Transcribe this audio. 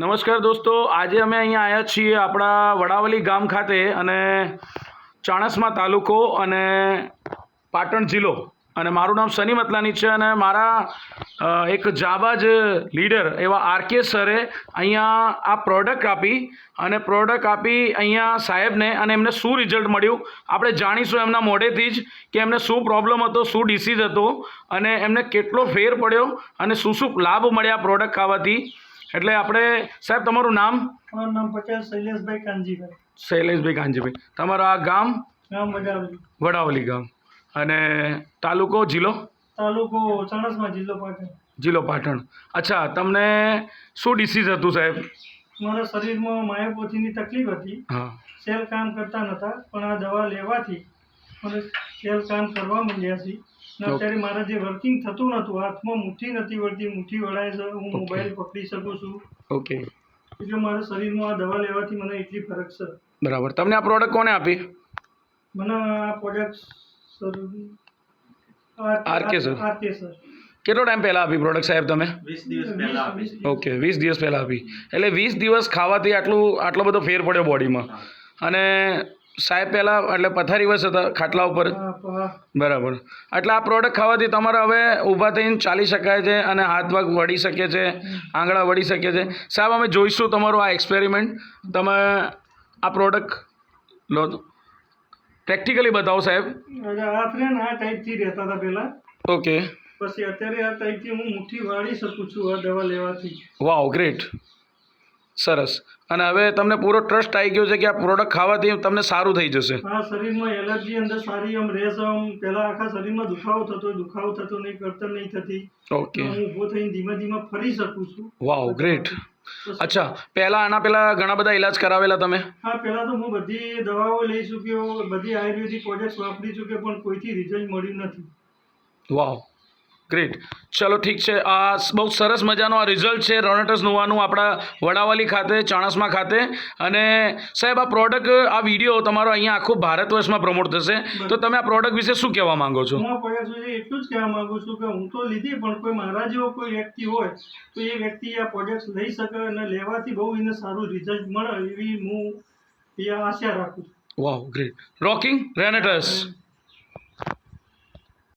નમસ્કાર દોસ્તો, આજે અમે અહીંયા આવ્યા છીએ આપણા વડાવલી ગામ ખાતે અને ચાણસમા તાલુકો અને પાટણ જિલ્લો. અને મારું નામ સની મતલાની છે અને મારા એક જાબાજ લીડર એવા આરકે સરે અહીંયા આ પ્રોડક્ટ આપી અને પ્રોડક્ટ આપી અહીંયા સાહેબને અને એમને શું રિઝલ્ટ મળ્યું આપણે જાણીશું એમના મોઢેથી જ કે એમને શું પ્રોબ્લેમ હતો, શું ડિસીઝ હતો અને એમને કેટલો ફેર પડ્યો અને શું શું લાભ મળ્યા પ્રોડક્ટ ખાવાથી. એટલે આપણે સાહેબ તમારું નામ? મારું નામ પટેલ શૈલેષભાઈ કાનજીભાઈ. શૈલેષભાઈ કાનજીભાઈ. તમારું આ ગામ? ગામ વડાવલી. વડાવલી ગામ. અને તાલુકો જિલ્લો? તાલુકો ચણસમાં જિલ્લો પાટણ. જિલ્લો પાટણ. અચ્છા તમને શું ડિસીઝ હતું સાહેબ? મારા શરીરમાં માયાપોથીની તકલીફ હતી. હા. સેલ કામ કરતા નહોતા પણ આ દવા લેવાથી મને સેલ કામ કરવા માંડ્યા છે. અને અત્યારે મારે જે વર્કિંગ થતું નતું હાથમાં મુઠ્ઠી નથી વળતી મુઠ્ઠી વળાય છે હું મોબાઈલ પકડી શકું છું. ઓકે એટલે મારા શરીરમાં આ દવા લેવાથી મને એટલી ફરક છે. બરાબર. તમને આ પ્રોડક્ટ કોને આપી? મને આ product sir RK sir RK sir કેટલો ટાઈમ પહેલાં આપી પ્રોડક્ટ સાહેબ તમે? વીસ દિવસ ઓકે વીસ દિવસ પહેલાં આપી. એટલે વીસ દિવસ ખાવાથી આટલું આટલો બધો ફેર પડ્યો બોડીમાં અને સાહેબ પહેલાં એટલે પથારી વસ હતા ખાટલા ઉપર. બરાબર. એટલે આ પ્રોડક્ટ ખાવાથી તમારે હવે ઊભા થઈને ચાલી શકાય છે અને હાથ પગ વળી શકે છે આંગળા વળી શકે છે. સાહેબ અમે જોઈશું તમારું આ એક્સપેરિમેન્ટ તમે આ પ્રોડક્ટ લો પ્રેક્ટિકલી બતાવો સાહેબ. હાથ રે ને આ ટાઈપથી રહેતા હતા પહેલાં. ઓકે પછી અત્યારે આ ટાઈપથી હું મુઠ્ઠી વાળી શકું છું આ દવા લેવાથી. વાવ ગ્રેટ સરસ. અને હવે તમને પૂરો ટ્રસ્ટ આવી ગયો છે કે આ પ્રોડક્ટ ખાવાથી તમને સારું થઈ જશે. હા શરીરમાં એલર્જી અંદર સારી આમ રહેશે આમ પહેલા આખા શરીરમાં દુખાવો થતો દુખાવો થતો નહીં કરતર નહીં થતી. ઓકે હું ઊભો થઈને ધીમે ધીમે ફરી શકું છું. વાવ ગ્રેટ અચ્છા પહેલા આના પહેલા ઘણા બધા ઈલાજ કરાવેલા તમે? હા પહેલા તો હું બધી દવાઓ લઈ ચૂક્યો બધી આયુર્વેદિક પ્રોડક્ટ્સ વાપરી ચૂક્યો પણ કોઈથી રિઝલ્ટ મળ્યું નથી. વાવ ગ્રેટ ચલો ઠીક છે. આ બહુ સરસ મજાનો આ રિઝલ્ટ છે રોનેટસ નોવાનું આપણા વડાવાલી ખાતે ચાણસમાં ખાતે. અને સાહેબ આ પ્રોડક્ટ આ વીડિયો તમારો અહીંયા આખું ભારત વર્ષમાં પ્રમોટ થશે. તો તમે આ પ્રોડક્ટ વિશે શું કહેવા માંગો છો? હું એટલું જ કહેવા માંગુ છું કે હું તો લીધી પણ કોઈ મારા જેવો કોઈ વ્યક્તિ હોય તો એ વ્યક્તિ આ પ્રોડક્ટ લઈ શકે અને લેવાથી બહુ એને સારું રિઝલ્ટ મળે એવી હું એ આશા રાખું છું. વાવ ગ્રેટ રોકિંગ રેનેટસ